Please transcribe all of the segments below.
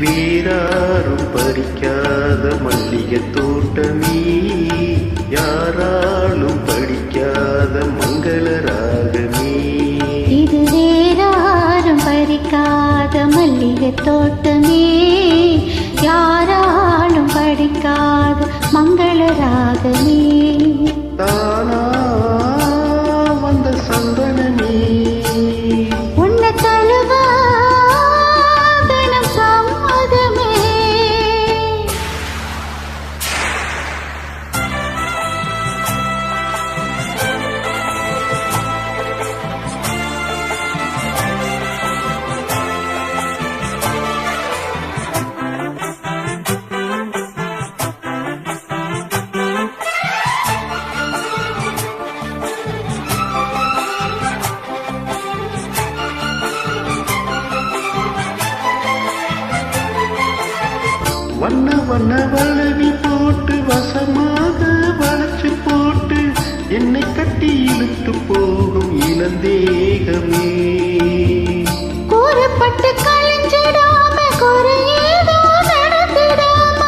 வீராரும் படிக்காத மல்லிகை தோட்டமே. யாராலும் படிக்காத மங்கள ராகமே. இது வேறாரும் பறிக்காத மல்லிகை தோட்டமே. யார் வண்ண வளவி போட்டு வசமாக வளைச்சு போட்டு என்னை கட்டி இழுத்து போகும் இளந்தேகமே. கூறப்பட்டு கழிஞ்சிடாம குறையேதோ நடத்திடாம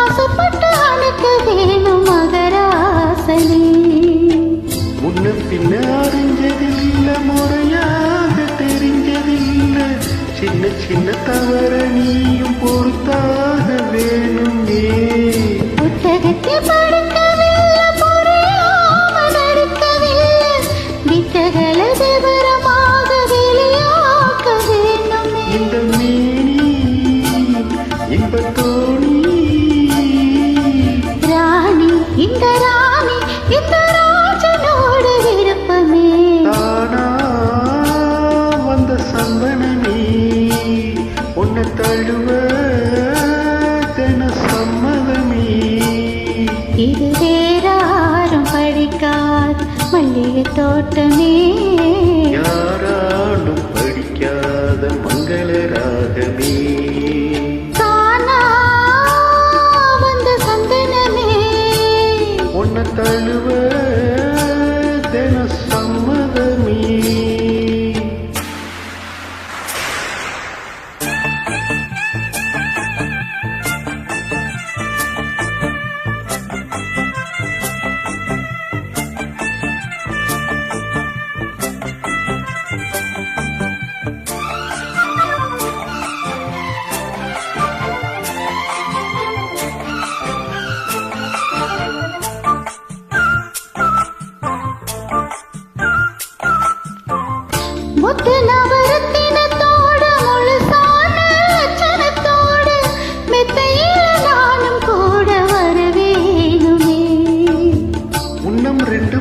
ஆசைப்பட்டு அணுக்க வேணும் மகராசனே. முன்ன பின்ன அறிஞ்சதில்ல முறையாக தெரிஞ்சதில்ல. சின்ன சின்ன தவற நீயும் பொறுத்தாக தழுவ தின சம்மதமே. இது வேறாரும் படிக்காத மல்லிகை தோட்டமே. யாராலும் படிக்காத மங்கள ராகமே. தானா வந்த சந்தனமே. உன்னை தழுவ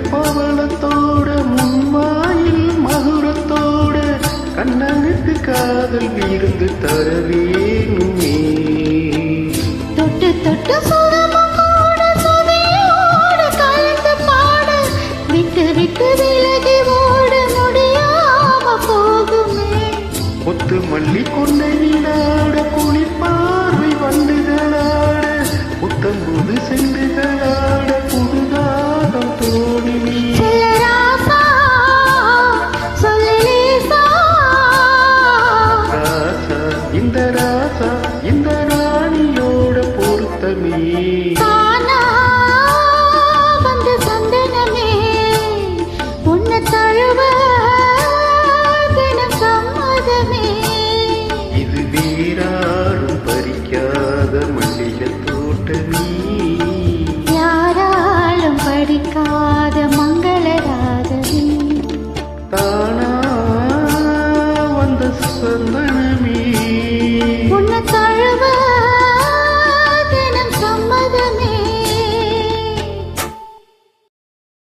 பவளத்தோட முன்வாயில் மதுரத்தோட கண்ணனுக்கு காதல் விருந்து தர வேணுமே தொட்டு தொட்டு விட்டு மல்லி கொண்டை ராசா இந்த ராணியோட பொருத்தமே. வந்து சந்தனமே. உன்னை தழுவ